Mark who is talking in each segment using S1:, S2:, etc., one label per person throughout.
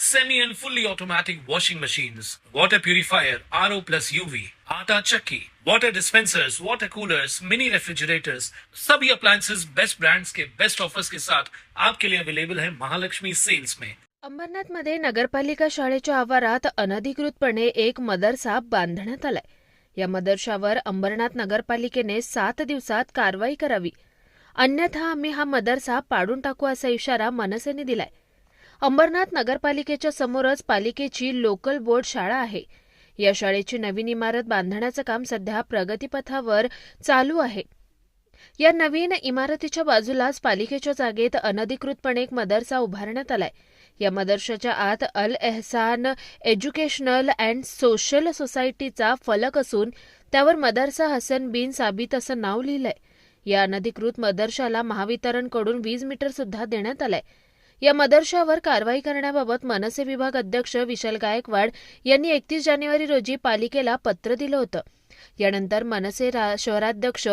S1: semi and fully automatic washing machines, water purifier, RO plus UV, आटा चक्की, water dispensers, water coolers, mini refrigerators, सभी appliances best brands के best offers के साथ आपके लिए अवेलेबल है महालक्ष्मी सेल्स में।
S2: अंबरनाथमध्ये नगरपालिका शाळेच्या आवारात अनधिकृतपणे एक मदरसा बांधण्यात आलाय. या मदरशावर अंबरनाथ नगरपालिकेने सात दिवसात कारवाई करावी. अन्यथा आम्ही हा मदरसा पाडून टाकू असा इशारा मनसेने दिलाय. अंबरनाथ नगरपालिकेच्या समोरच पालिकेची लोकल बोर्ड शाळा आहे. या शाळेची नवीन इमारत बांधण्याचं काम सध्या प्रगतीपथावर चालू आहे. या नवीन इमारतीच्या बाजूलाच पालिकेच्या जागेत अनधिकृतपणे एक मदरसा उभारण्यात आलाय. या मदरशाच्या आत अल एहसान एज्युकेशनल अँड सोशल सोसायटीचा फलक असून त्यावर मदरसा हसन बिन साबित असं नाव लिहिलंय. या अनधिकृत मदरशाला महावितरणकडून वीज मीटर सुद्धा देण्यात आलंय. या मदरशावर कारवाई करण्याबाबत मनसे विभाग अध्यक्ष विशाल गायकवाड यांनी एकतीस जानेवारी रोजी पालिकेला पत्र दिलं होतं. यानंतर मनसे शहराध्यक्ष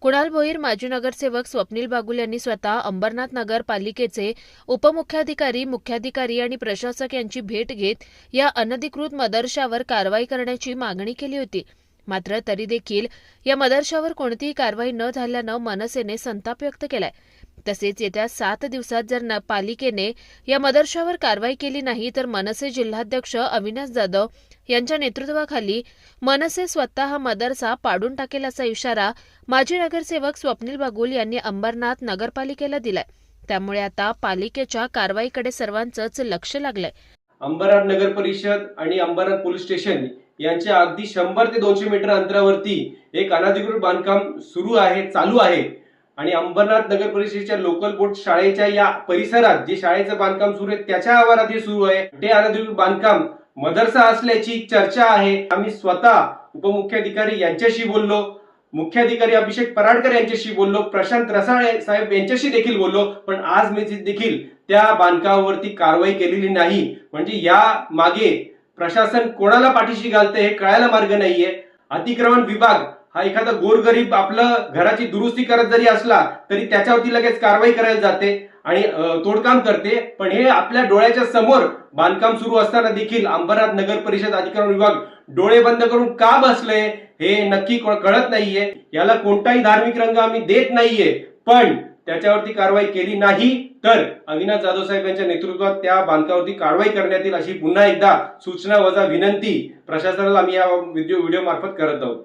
S2: कुणाल भोईर माजी नगरसेवक स्वप्नील बागुल यांनी स्वतः अंबरनाथ नगर पालिकेचे उपमुख्याधिकारी मुख्याधिकारी आणि प्रशासक यांची भेट घेत या अनधिकृत मदरशावर कारवाई करण्याची मागणी केली होती. मात्र तरी देखील या मदरशावर कोणतीही कारवाई न झाल्यानं मनसेने संताप व्यक्त केलाय. तसेच येत्या सात दिवसात जर पालिकेने या मदरशावर कारवाई केली नाही तर मनसे जिल्हाध्यक्ष अविनाश जाधव यांच्या नेतृत्वाखाली मनसे स्वतः हा मदरसा पाडून टाकेल असा इशारा माजी नगरसेवक स्वप्नील बागुल यांनी अंबरनाथ नगरपालिकेला दिलाय. त्यामुळे आता पालिकेच्या कारवाईकडे सर्वांचंच लक्ष लागलंय.
S3: अंबरनाथ नगर परिषद आणि अंबरनाथ पोलीस स्टेशन यांच्या अगदी शंभर ते दोनशे मीटर अंतरावरती एक अनधिकृत बांधकाम सुरू आहे चालू आहे. आणि अंबरनाथ नगर परिषदेच्या लोकल बोर्ड शाळेच्या या परिसरात जे शाळेचं बांधकाम सुरू आहे त्याच्या आवारात हे सुरू आहे. ते अनधिकृत बांधकाम मदरसा असल्याची चर्चा आहे. आम्ही स्वतः उपमुख्याधिकारी यांच्याशी बोललो मुख्याधिकारी अभिषेक पराडकर यांच्याशी बोललो प्रशांत रसाळे साहेब यांच्याशी देखील बोललो पण आज मी देखील त्या बांधकामावरती कारवाई केलेली नाही. म्हणजे या मागे प्रशासन कोणाला पाठीशी घालते हे कळायला मार्ग नाहीये. अतिक्रमण विभाग हा एखादा गोरगरीब आपलं घराची दुरुस्ती करत जरी असला तरी त्याच्यावरती लगेच कारवाई करायला जाते आणि तोडकाम करते. पण हे आपल्या डोळ्याच्या समोर बांधकाम सुरू असताना देखील अंबरनाथ नगर परिषद अधिकारी विभाग डोळे बंद करून का बसले हे नक्की कळत नाहीये. याला कोणताही धार्मिक रंग आम्ही देत नाहीये. पण त्याच्यावरती कारवाई केली नाही तर अविनाश जाधव साहेब यांच्या नेतृत्वात त्या बांधकामावरती कारवाई करण्यात येईल अशी पुन्हा एकदा सूचना वजा विनंती प्रशासनाला आम्ही या व्हिडिओ व्हिडिओ मार्फत करत आहोत.